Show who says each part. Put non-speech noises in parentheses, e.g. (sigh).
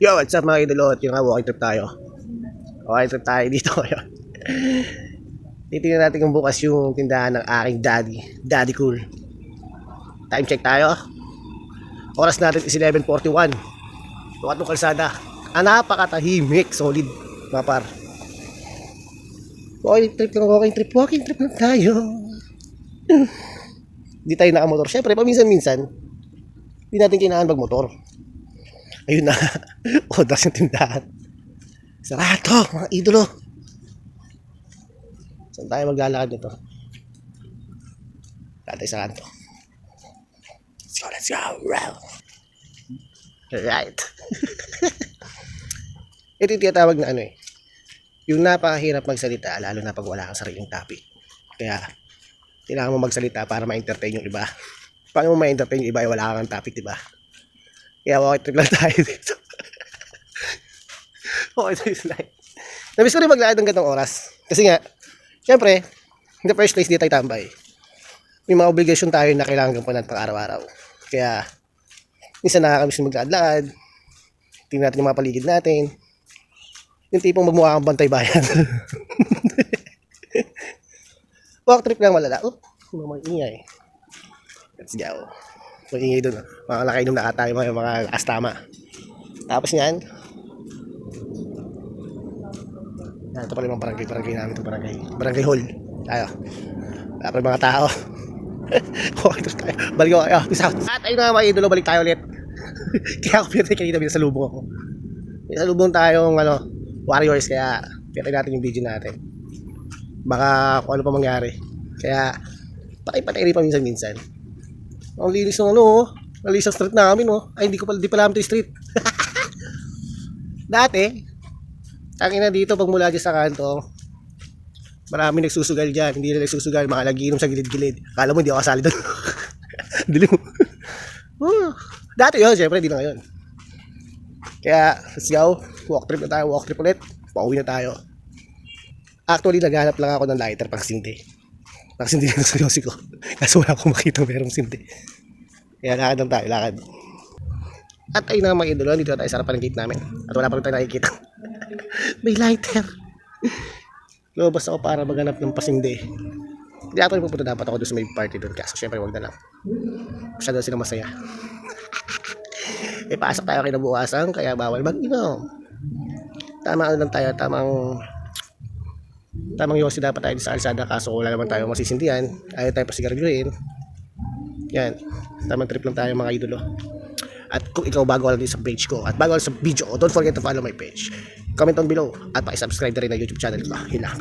Speaker 1: Yo, what's up mga idolo? At yung nga, walking trip tayo. Walking trip tayo dito ngayon. (laughs) Titingnan natin kung bukas yung tindahan ng aking daddy. Daddy cool. Time check tayo. Oras natin is 11.41. Tukat ng kalsada. Ah, napakatahimik. Solid. Mga par. Walking trip lang, walking trip. Walking trip lang tayo. Hindi tayo nakamotor. Siyempre, paminsan-minsan, hindi natin kailangan magmotor. Ayun na. (laughs) Odas yung tindahan. Sarado, mga idolo. Saan tayo maglalakad nito? Tatay sa kanto. Let's let's go. Wow. Right. (laughs) Ito yung tinatawag na ano eh. Yung napakahirap magsalita, lalo na pag wala kang sariling topic. Kaya, kailangan mo magsalita para ma-entertain yung iba. Paano mo ma-entertain yung iba, eh, wala kang topic, di ba? Kaya walk trip lang tayo dito. (laughs) yung slide. Namiss ko rin maglakad ng ganitong oras. Kasi nga, syempre, in the first place, di tayo tambay. May mga obligation tayo na kailangan gampanan pang araw-araw. Kaya, minsan nakakamiss na maglakad-lakad. Tingnan natin yung mga paligid natin. Yung tipong magmukha kang bantay bayan. (laughs) walk trip lang malala. Oh, mga ingay. Let's go. Maingay doon. Mga nakainom na tayo mga, mga astama. Tapos yan. Yan, ito pala yung mga barangay, barangay namin itong barangay. Barangay hall. Tayo. Wala pa yung mga tao. (laughs) okay, tapos tayo. Balik ako kayo. Peace out. At ayun na mga idolo, balik tayo ulit. (laughs) kaya ako pinatay kanina, binasalubong ako. Binasalubong tayong ano, warriors, kaya pinatay natin yung video natin. Baka kung ano pa mangyari. Kaya, patay-patay rin pa minsan-minsan. Ang linis ng ano, oh. Ang street namin, oh. Ay, hindi ko pala, di pala yung street. (laughs) Dati, tangin na dito, pag mula dyan sa kanto, marami nagsusugal dyan. Hindi na nagsusugal, mga nagiinom sa gilid-gilid. Akala mo, hindi ako kasali doon. (laughs) Dilim. (laughs) Dati yun, syempre, di na ngayon. Kaya, let's go. Walk trip na tayo, walk trip ulit. Pauwi na tayo. Actually, naghanap lang ako ng lighter pang sindi. Pang sindi na sa yosi ko. Kasi wala akong makita merong sindi. Kaya lakad lang tayo, lakad. At ayun na mga idolo, dito na tayo sa harapan ng gate namin. At wala pa rin tayo nakikita. (laughs) May lighter. Lumabas ako para maghanap ng pasindi. Hindi ako pupunta dapat ako doon sa may party doon. Kaso syempre wag na lang. Masyado silang masaya. (laughs) eh pasok tayo kinabukasan, kaya bawal mag-inom. Tama ano lang tayo, tamang tamang yosi dapat tayo sa kalsada kaso wala naman tayo masisindihan. Ayaw tayo pasigarilyoin yan. Tamang trip lang tayo mga idolo. At kung ikaw bago ka lang sa page ko at bago ka sa video don't forget to follow my page. Comment down below at pakisubscribe na rin na youtube channel ko. Yun lang